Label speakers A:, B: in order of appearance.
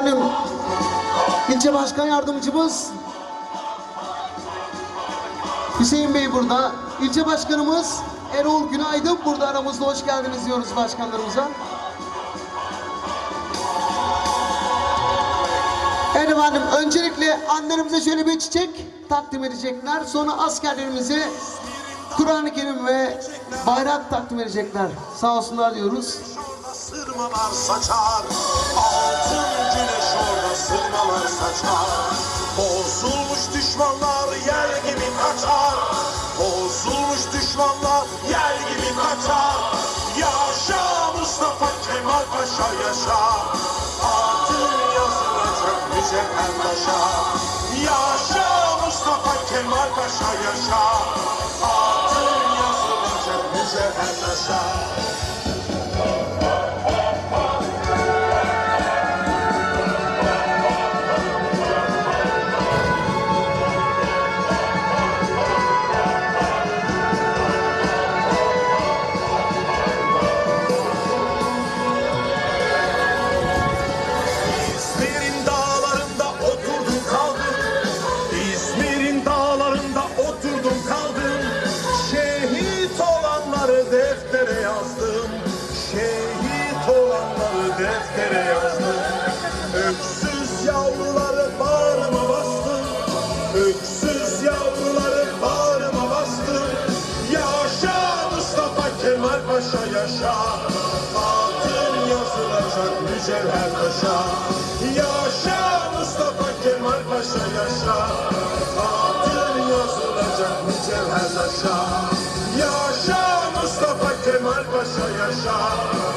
A: Efendim, ilçe başkan yardımcımız Hüseyin Bey burada. İlçe başkanımız Erol Günaydın burada aramızda. Hoş geldiniz diyoruz başkanlarımıza. Evet efendim, öncelikle annelerimize şöyle bir çiçek takdim edecekler. Sonra askerlerimize Kur'an-ı Kerim ve bayrak takdim edecekler. Sağ olsunlar diyoruz.
B: Sırmalar saçar Altın sırmalar saçar Bozulmuş düşmanlar yel gibi kaçar. Bozulmuş düşmanlar yel gibi kaçar. Yaşa Mustafa Kemal Paşa yaşa. Altın yazılacak mücevher taşa Yaşa Mustafa Kemal Paşa yaşa. Altın yazılacak mücevher taşa deftere yazdım. Şehit olanları deftere yazdım. Öksüz yavruları bağrıma bastım. Öksüz yavruları bağrıma bastım. Yaşa Mustafa Kemal Paşa yaşa. Altın yazılacak mücevher taşa. Yaşa Mustafa Kemal Paşa yaşa. Altın yazılacak mücevher taşa Mustafa Kemal Paşa yaşa